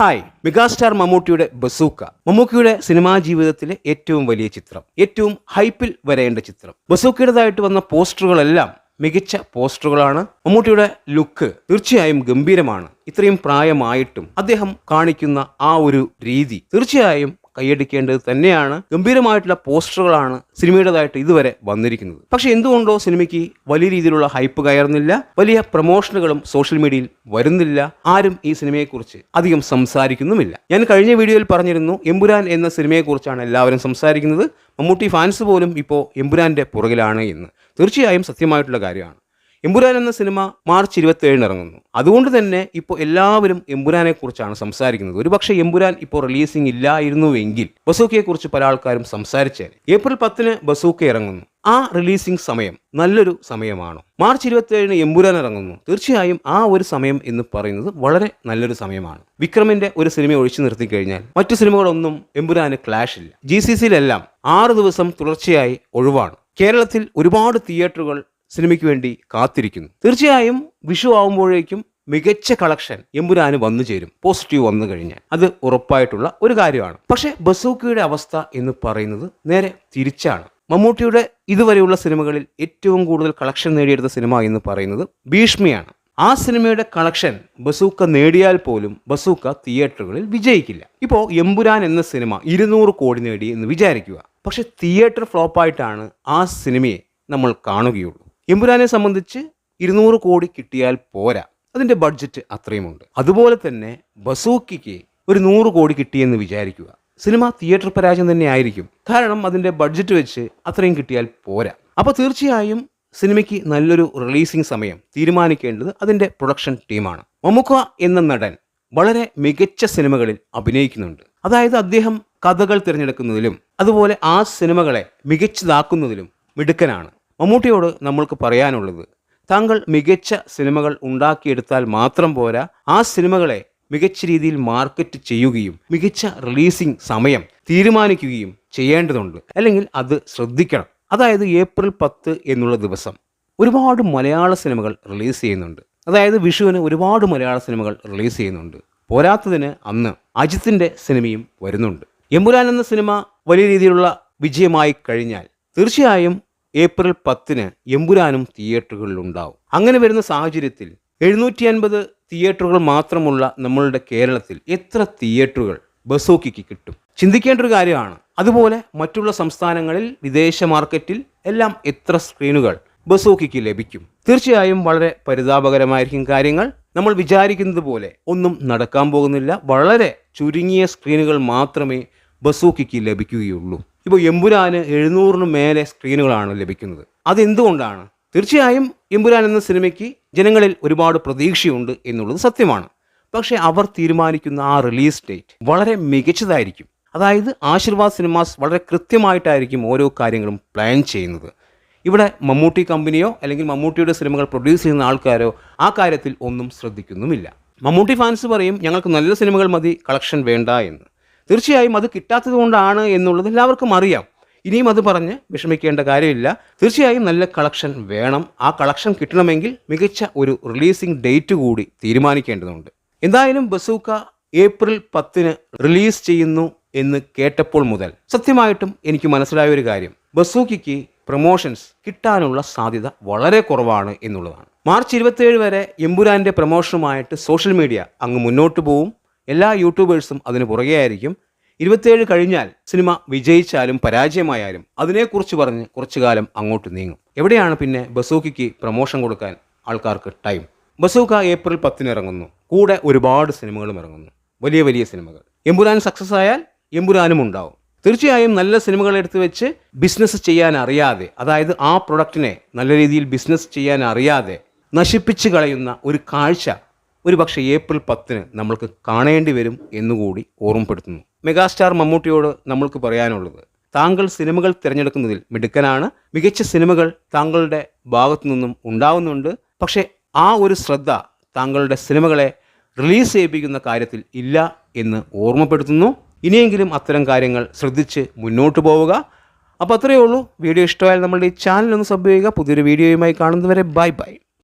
Hi megastar മമ്മൂട്ടിയുടെ bazooka. മമ്മൂക്കിയുടെ cinema ജീവിതത്തിലെ ഏറ്റവും വലിയ ചിത്രം ഏറ്റവും ഹൈപ്പിൽ വരേണ്ട ചിത്രം. ബസൂക്കയുടേതായിട്ട് വന്ന പോസ്റ്ററുകളെല്ലാം മികച്ച പോസ്റ്ററുകളാണ്. മമ്മൂട്ടിയുടെ ലുക്ക് തീർച്ചയായും ഗംഭീരമാണ്. ഇത്രയും പ്രായമായിട്ടും അദ്ദേഹം കാണിക്കുന്ന ആ ഒരു രീതി തീർച്ചയായും കൈയടിക്കേണ്ടത് തന്നെയാണ്. ഗംഭീരമായിട്ടുള്ള പോസ്റ്ററുകളാണ് സിനിമയുടേതായിട്ട് ഇതുവരെ വന്നിരിക്കുന്നത്. പക്ഷെ എന്തുകൊണ്ടോ സിനിമയ്ക്ക് വലിയ രീതിയിലുള്ള ഹൈപ്പ് കയറുന്നില്ല വലിയ പ്രൊമോഷനുകളും സോഷ്യൽ മീഡിയയിൽ വരുന്നില്ല ആരും ഈ സിനിമയെക്കുറിച്ച് അധികം സംസാരിക്കുന്നുമില്ല. ഞാൻ കഴിഞ്ഞ വീഡിയോയിൽ പറഞ്ഞിരുന്നു എമ്പുരാൻ എന്ന സിനിമയെക്കുറിച്ചാണ് എല്ലാവരും സംസാരിക്കുന്നത്. മമ്മൂട്ടി ഫാൻസ് പോലും ഇപ്പോൾ എമ്പുരാന്റെ പുറകിലാണ് എന്ന്. തീർച്ചയായും സത്യമായിട്ടുള്ള കാര്യമാണ്. എമ്പുരാൻ എന്ന സിനിമ മാർച്ച് ഇരുപത്തി ഏഴിന് ഇറങ്ങുന്നു. അതുകൊണ്ട് തന്നെ ഇപ്പോൾ എല്ലാവരും എമ്പുരാനെ കുറിച്ചാണ് സംസാരിക്കുന്നത്. ഒരുപക്ഷെ എമ്പുരാൻ ഇപ്പോൾ റിലീസിംഗ് ഇല്ലായിരുന്നുവെങ്കിൽ ബസൂക്കയെ കുറിച്ച് പല ആൾക്കാരും സംസാരിച്ചേനെ. ഏപ്രിൽ പത്തിന് ബസൂക്ക ഇറങ്ങുന്നു. ആ റിലീസിംഗ് സമയം നല്ലൊരു സമയമാണോ. മാർച്ച് ഇരുപത്തി ഏഴിന് എമ്പുരാൻ ഇറങ്ങുന്നു. തീർച്ചയായും ആ ഒരു സമയം എന്ന് പറയുന്നത് വളരെ നല്ലൊരു സമയമാണ്. വിക്രമിന്റെ ഒരു സിനിമ ഒഴിച്ചു നിർത്തി കഴിഞ്ഞാൽ മറ്റു സിനിമകളൊന്നും എമ്പുരാന് ക്ലാഷ് ഇല്ല. ജി സി സിയിലെല്ലാം ആറ് ദിവസം തുടർച്ചയായി ഒഴിവാണ്. കേരളത്തിൽ ഒരുപാട് തിയേറ്ററുകൾ സിനിമയ്ക്ക് വേണ്ടി കാത്തിരിക്കുന്നു. തീർച്ചയായും വിഷു ആവുമ്പോഴേക്കും മികച്ച കളക്ഷൻ എമ്പുരാന് വന്നു ചേരും. പോസിറ്റീവ് വന്നു കഴിഞ്ഞാൽ. അത് ഉറപ്പായിട്ടുള്ള ഒരു കാര്യമാണ്. പക്ഷേ ബസൂക്കയുടെ അവസ്ഥ എന്ന് പറയുന്നത് നേരെ തിരിച്ചാണ്. മമ്മൂട്ടിയുടെ ഇതുവരെയുള്ള സിനിമകളിൽ ഏറ്റവും കൂടുതൽ കളക്ഷൻ നേടിയെടുത്ത സിനിമ എന്ന് പറയുന്നത് ഭീഷ്മിയാണ്. ആ സിനിമയുടെ കളക്ഷൻ ബസൂക്ക നേടിയാൽ പോലും ബസൂക്ക തിയേറ്ററുകളിൽ വിജയിക്കില്ല. ഇപ്പോൾ എമ്പുരാൻ എന്ന സിനിമ ഇരുന്നൂറ് കോടി നേടി എന്ന് വിചാരിക്കുക. പക്ഷെ തിയേറ്റർ ഫ്ലോപ്പായിട്ടാണ് ആ സിനിമയെ നമ്മൾ കാണുകയുള്ളൂ. എമ്പുരാനെ സംബന്ധിച്ച് ഇരുന്നൂറ് കോടി കിട്ടിയാൽ പോരാ. അതിന്റെ ബഡ്ജറ്റ് അത്രയുമുണ്ട്. അതുപോലെ തന്നെ ബസൂക്കിക്ക് ഒരു നൂറ് കോടി കിട്ടിയെന്ന് വിചാരിക്കുക. സിനിമ തിയേറ്റർ പരാജയം തന്നെ ആയിരിക്കും. കാരണം അതിന്റെ ബഡ്ജറ്റ് വെച്ച് അത്രയും കിട്ടിയാൽ പോരാ. അപ്പോൾ തീർച്ചയായും സിനിമയ്ക്ക് നല്ലൊരു റിലീസിംഗ് സമയം തീരുമാനിക്കേണ്ടത് അതിന്റെ പ്രൊഡക്ഷൻ ടീമാണ് മമുക്ക എന്ന നടൻ വളരെ മികച്ച സിനിമകളിൽ അഭിനയിക്കുന്നുണ്ട്. അതായത് അദ്ദേഹം കഥകൾ തിരഞ്ഞെടുക്കുന്നതിലും അതുപോലെ ആ സിനിമകളെ മികച്ചതാക്കുന്നതിലും മിടുക്കനാണ്. മമ്മൂട്ടിയോട് നമ്മൾക്ക് പറയാനുള്ളത് താങ്കൾ മികച്ച സിനിമകൾ ഉണ്ടാക്കിയെടുത്താൽ മാത്രം പോരാ ആ സിനിമകളെ മികച്ച രീതിയിൽ മാർക്കറ്റ് ചെയ്യുകയും മികച്ച റിലീസിംഗ് സമയം തീരുമാനിക്കുകയും ചെയ്യേണ്ടതുണ്ട്. അല്ലെങ്കിൽ അത് ശ്രദ്ധിക്കണം. അതായത് ഏപ്രിൽ പത്ത് എന്നുള്ള ദിവസം ഒരുപാട് മലയാള സിനിമകൾ റിലീസ് ചെയ്യുന്നുണ്ട്. അതായത് വിഷുവിന് ഒരുപാട് മലയാള സിനിമകൾ റിലീസ് ചെയ്യുന്നുണ്ട്. പോരാത്തതിന് അന്ന് അജിത്തിന്റെ സിനിമയും വരുന്നുണ്ട്. എമ്പുരാൻ എന്ന സിനിമ വലിയ രീതിയിലുള്ള വിജയമായി കഴിഞ്ഞാൽ തീർച്ചയായും ഏപ്രിൽ പത്തിന് എമ്പുരാനും തിയേറ്ററുകളിൽ ഉണ്ടാവും അങ്ങനെ വരുന്ന സാഹചര്യത്തിൽ എഴുന്നൂറ്റി അൻപത് തിയേറ്ററുകൾ മാത്രമുള്ള നമ്മളുടെ കേരളത്തിൽ എത്ര തിയേറ്ററുകൾ ബസോക്കിക്ക് കിട്ടും? ചിന്തിക്കേണ്ട ഒരു കാര്യമാണ്. അതുപോലെ മറ്റുള്ള സംസ്ഥാനങ്ങളിൽ വിദേശ മാർക്കറ്റിൽ എല്ലാം എത്ര സ്ക്രീനുകൾ ബസോക്കിക്ക് ലഭിക്കും? തീർച്ചയായും വളരെ പരിതാപകരമായിരിക്കും കാര്യങ്ങൾ. നമ്മൾ വിചാരിക്കുന്നത് പോലെ ഒന്നും നടക്കാൻ പോകുന്നില്ല. വളരെ ചുരുങ്ങിയ സ്ക്രീനുകൾ മാത്രമേ ബസൂക്കിക്ക് ലഭിക്കുകയുള്ളൂ. ഇപ്പോൾ എമ്പുരാന് എഴുന്നൂറിന് മേലെ സ്ക്രീനുകളാണ് ലഭിക്കുന്നത്. അതെന്തുകൊണ്ടാണ്? തീർച്ചയായും എമ്പുരാൻ എന്ന സിനിമയ്ക്ക് ജനങ്ങളിൽ ഒരുപാട് പ്രതീക്ഷയുണ്ട് എന്നുള്ളത് സത്യമാണ്. പക്ഷേ അവർ തീരുമാനിക്കുന്ന ആ റിലീസ് ഡേറ്റ് വളരെ മികച്ചതായിരിക്കും. അതായത് ആശീർവാദ് സിനിമാസ് വളരെ കൃത്യമായിട്ടായിരിക്കും ഓരോ കാര്യങ്ങളും പ്ലാൻ ചെയ്യുന്നത്. ഇവിടെ മമ്മൂട്ടി കമ്പനിയോ അല്ലെങ്കിൽ മമ്മൂട്ടിയുടെ സിനിമകൾ പ്രൊഡ്യൂസ് ചെയ്യുന്ന ആൾക്കാരോ ആ കാര്യത്തിൽ ഒന്നും ശ്രദ്ധിക്കുന്നുമില്ല. മമ്മൂട്ടി ഫാൻസ് പറയും ഞങ്ങൾക്ക് നല്ല സിനിമകൾ മതി കളക്ഷൻ വേണ്ട എന്ന്. തീർച്ചയായും അത് കിട്ടാത്തത് കൊണ്ടാണ് എന്നുള്ളത് എല്ലാവർക്കും അറിയാം. ഇനിയും അത് പറഞ്ഞ് വിഷമിക്കേണ്ട കാര്യമില്ല. തീർച്ചയായും നല്ല കളക്ഷൻ വേണം. ആ കളക്ഷൻ കിട്ടണമെങ്കിൽ മികച്ച ഒരു റിലീസിംഗ് ഡേറ്റ് കൂടി തീരുമാനിക്കേണ്ടതുണ്ട്. എന്തായാലും ബസൂക്ക ഏപ്രിൽ പത്തിന് റിലീസ് ചെയ്യുന്നു എന്ന് കേട്ടപ്പോൾ മുതൽ സത്യമായിട്ടും എനിക്ക് മനസ്സിലായ ഒരു കാര്യം. ബസൂക്കിക്ക് പ്രൊമോഷൻസ് കിട്ടാനുള്ള സാധ്യത വളരെ കുറവാണ് എന്നുള്ളതാണ്. മാർച്ച് ഇരുപത്തിയേഴ് വരെ എമ്പുരാന്റെ പ്രൊമോഷനുമായിട്ട് സോഷ്യൽ മീഡിയ അങ്ങ് മുന്നോട്ട് പോവും. എല്ലാ യൂട്യൂബേഴ്സും അതിന് പുറകെ ആയിരിക്കും ഇരുപത്തിയേഴ് കഴിഞ്ഞാൽ സിനിമ വിജയിച്ചാലും പരാജയമായാലും അതിനെക്കുറിച്ച് പറഞ്ഞ് കുറച്ചു കാലം അങ്ങോട്ട് നീങ്ങും. എവിടെയാണ് പിന്നെ ബസൂക്കിക്ക് പ്രമോഷൻ കൊടുക്കാൻ ആൾക്കാർക്ക് ടൈം? ബസൂക്ക ഏപ്രിൽ പത്തിന് ഇറങ്ങുന്നു. കൂടെ ഒരുപാട് സിനിമകളും ഇറങ്ങുന്നു. വലിയ വലിയ സിനിമകൾ. എമ്പുരാൻ സക്സസ് ആയാൽ എമ്പുരാനും ഉണ്ടാവും. തീർച്ചയായും നല്ല സിനിമകൾ എടുത്ത് വെച്ച് ബിസിനസ് ചെയ്യാൻ അറിയാതെ അതായത് ആ പ്രൊഡക്റ്റിനെ നല്ല രീതിയിൽ ബിസിനസ് ചെയ്യാൻ അറിയാതെ നശിപ്പിച്ച് കളയുന്ന ഒരു കാഴ്ച ഒരു പക്ഷേ ഏപ്രിൽ പത്തിന് നമ്മൾക്ക് കാണേണ്ടി വരും എന്നുകൂടി ഓർമ്മപ്പെടുത്തുന്നു. മെഗാസ്റ്റാർ മമ്മൂട്ടിയോട് നമ്മൾക്ക് പറയാനുള്ളത് താങ്കൾ സിനിമകൾ തിരഞ്ഞെടുക്കുന്നതിൽ മിടുക്കനാണ്. മികച്ച സിനിമകൾ താങ്കളുടെ ഭാഗത്തു നിന്നും ഉണ്ടാവുന്നുണ്ട്. പക്ഷേ ആ ഒരു ശ്രദ്ധ താങ്കളുടെ സിനിമകളെ റിലീസ് ചെയ്യിപ്പിക്കുന്ന കാര്യത്തിൽ ഇല്ല എന്ന് ഓർമ്മപ്പെടുത്തുന്നു. ഇനിയെങ്കിലും അത്തരം കാര്യങ്ങൾ ശ്രദ്ധിച്ച് മുന്നോട്ട് പോവുക. അപ്പോൾ അത്രയേ ഉള്ളൂ. വീഡിയോ ഇഷ്ടമായാൽ നമ്മളുടെ ഈ ചാനൽ ഒന്ന് സബ് ചെയ്യുക. പുതിയൊരു വീഡിയോയുമായി കാണുന്നവരെ ബൈ ബൈ.